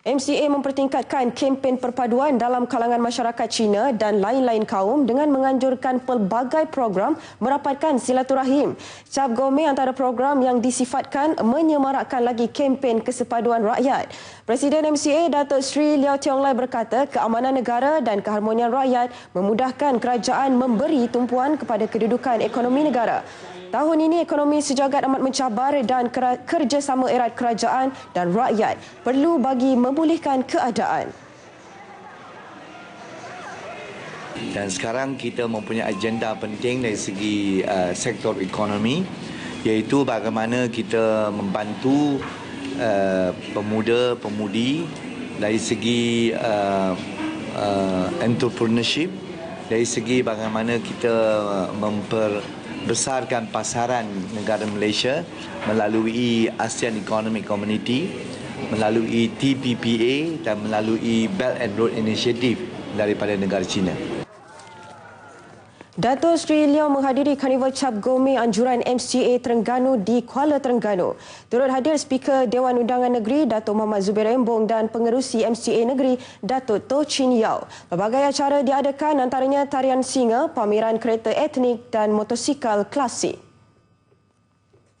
MCA mempertingkatkan kempen perpaduan dalam kalangan masyarakat Cina dan lain-lain kaum dengan menganjurkan pelbagai program merapatkan silaturahim. Cap Gome antara program yang disifatkan menyemarakkan lagi kempen kesepaduan rakyat. Presiden MCA Datuk Sri Liao Tiong Lai berkata keamanan negara dan keharmonian rakyat memudahkan kerajaan memberi tumpuan kepada kedudukan ekonomi negara. Tahun ini ekonomi sejagat amat mencabar dan kerjasama erat kerajaan dan rakyat perlu bagi memulihkan keadaan. Dan sekarang kita mempunyai agenda penting dari segi uh, sektor ekonomi iaitu bagaimana kita membantu uh, pemuda-pemudi dari segi uh, uh, entrepreneurship dari segi bagaimana kita memper besarkan pasaran negara Malaysia melalui ASEAN Economic Community, melalui TPPA dan melalui Belt and Road Initiative daripada negara China. Dato Sri Liao menghadiri Karnival Cap Gome Anjuran MCA Terengganu di Kuala Terengganu. Turut hadir Speaker Dewan Undangan Negeri Dato Muhammad Zubir Embong dan pengerusi MCA Negeri Dato To Chin Yao. Berbagai acara diadakan antaranya tarian singa, pameran kereta etnik dan motosikal klasik.